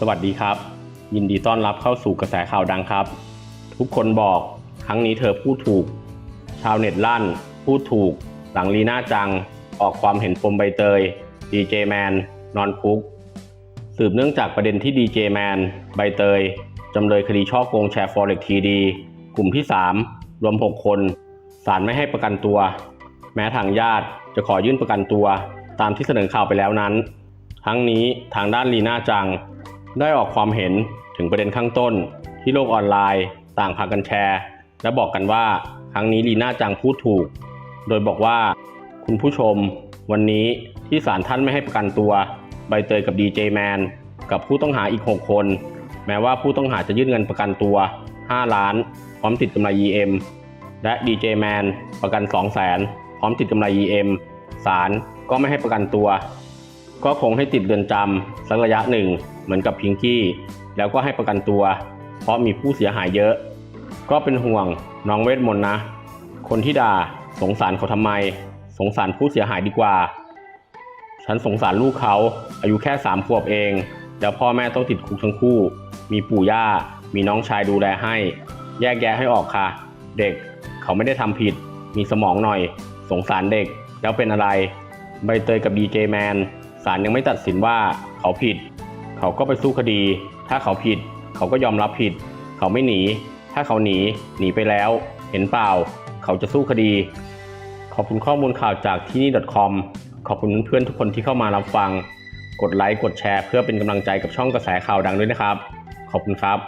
สวัสดีครับ ยินดีต้อนรับเข้าสู่กระแสข่าวดังครับ ทุกคนบอกครั้งนี้เธอพูดถูก ชาวเน็ตลั่น พูดถูก หลังลีน่าจัง ออกความเห็นปมใบเตยดีเจแมนนอนคุก สืบเนื่องจากประเด็นที่ดีเจแมนใบเตยจำเลยคดีช่อโกงแชร์ฟอเร็กทีดี กลุ่มที่ 3 รวม 6 คนศาลไม่ให้ประกันตัว แม้ทางญาติจะขอยื่นประกันตัว ตามที่เสนอข่าวไปแล้วนั้น ทั้งนี้ทางด้านลีน่าจัง ได้ออกความเห็นถึงประเด็นข้างต้น ที่โลกออนไลน์ ต่างพากันแชร์ และบอกกันว่าครั้งนี้ลีน่าจังพูดถูก โดยบอกว่าคุณผู้ชม วันนี้ที่ศาลท่านไม่ให้ประกันตัว ใบเตยกับดีเจแมนกับผู้ต้องหาอีก 6 คน แม้ว่าผู้ต้องหาจะยื่นเงินประกันตัว 5 ล้าน พร้อมติดกำไร EM และดีเจแมนประกัน 2 0 0 0 0 0 พร้อมติดกำไร EM ศาลก็ไม่ให้ประกันตัว ก็คงให้ติดเรือนจำสักระยะหนึ่งเหมือนกับพิงกี้ แล้วก็ให้ประกันตัว เพราะมีผู้เสียหายเยอะ ก็เป็นห่วงน้องเวทมนต์นะ คนที่ด่าสงสารเขาทำไม สงสารผู้เสียหายดีกว่า ฉันสงสารลูกเขาอายุแค่สามขวบเอง แล้วพ่อแม่ต้องติดคุกทั้งคู่ มีปู่ย่า มีน้องชายดูแลให้ แยกแยะให้ออกค่ะ เด็กเขาไม่ได้ทำผิด มีสมองหน่อย สงสารเด็ก แล้วเป็นอะไร ใบเตยกับดีเจแมน ศาลยังไม่ตัดสินว่าเขาผิด เขาก็ไปสู้คดี ถ้าเขาผิด เขาก็ยอมรับผิด เขาไม่หนี ถ้าเขาหนีหนีไปแล้ว เห็นเปล่า เขาจะสู้คดี ขอบคุณข้อมูลข่าวจากที่นี่ .com ขอบคุณเพื่อนทุกคนที่เข้ามารับฟัง กดไลค์กดแชร์ เพื่อเป็นกำลังใจกับช่องกระแสข่าวดังด้วยนะครับ ขอบคุณครับ